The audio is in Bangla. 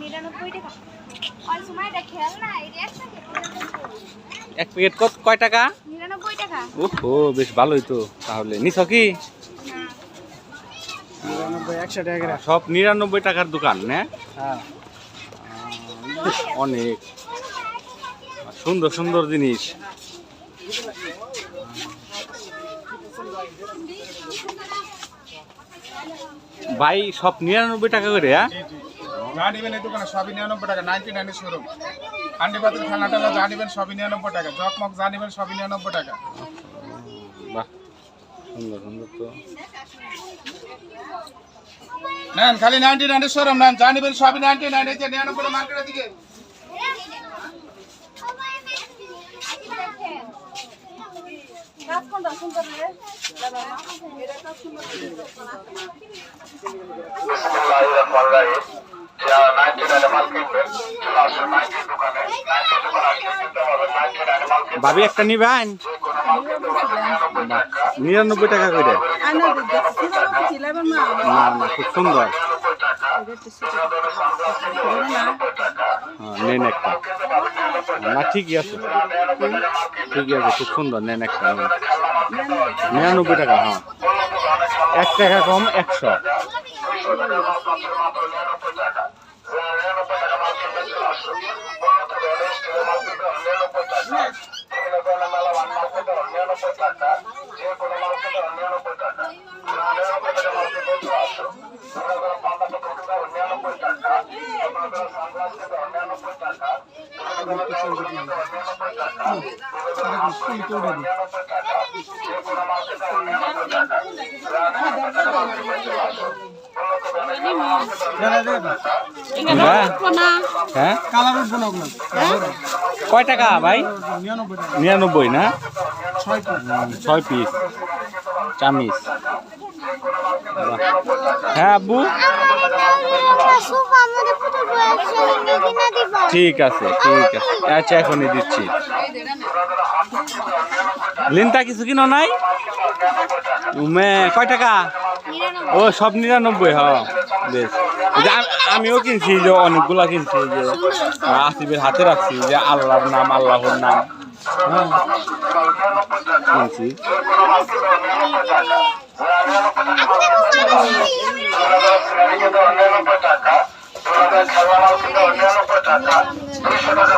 নিরানব্বই টাকা। এক প্যাকেট কত কয় টাকা? নিরানব্বই টাকা। ওহো বেশ ভালোই তো তাহলে। নিছ কি? সব নিরানব্বই টাকার দোকান না? হ্যাঁ। অনেক। সুন্দর সুন্দর জিনিস। ভাই সব নিরানব্বই টাকা করে হ্যাঁ? যা নিবেন এই দোকানে সবই নিরানব্বই টাকা নাইনটি নাইনের শোরুম হান্ডি পাতিল খেলনা টেলা যা নিবেন সবই নিরানব্বই টাকা জকমক যা নিবেন সবই নিরানব্বই টাকা। বাহ সুন্দর সুন্দর তো। নেন খালি নাইনটি নাইনের শোরুম নেন যা নিবেন সবই নাইনটি নাইন এই যে নিরানব্বই মার্কেটের দিকে। গাছ কোনটা সুন্দর রে ভাবি একটা নিবেন নিরানব্বই টাকা। করে। না না খুব সুন্দর। হ্যাঁ, নেন একটা। না ঠিকই আছে। ঠিকই আছে খুব সুন্দর নেন একটা। নিরানব্বই টাকা হ্যাঁ। এক টাকা কম একশো। হ্যাঁ হ্যাঁ কয় টাকা ভাই? নিরানব্বই না? ছয় পিস চামিচ। হ্যাঁ আব্বু? ঠিক আছে ঠিক আছে। আচ্ছা এখনই দিচ্ছি। লিনটা কিছু কিনো নাই? উমে কয় টাকা? ও, সব নিরানব্বই হ্যাঁ। বেশ। আমিও কিনছি যে, অনেকগুলা কিনছি যে, আসিফের হাতে রাখছি যে, আল্লাহর নাম আল্লাহর নাম। কিনছি। টাকা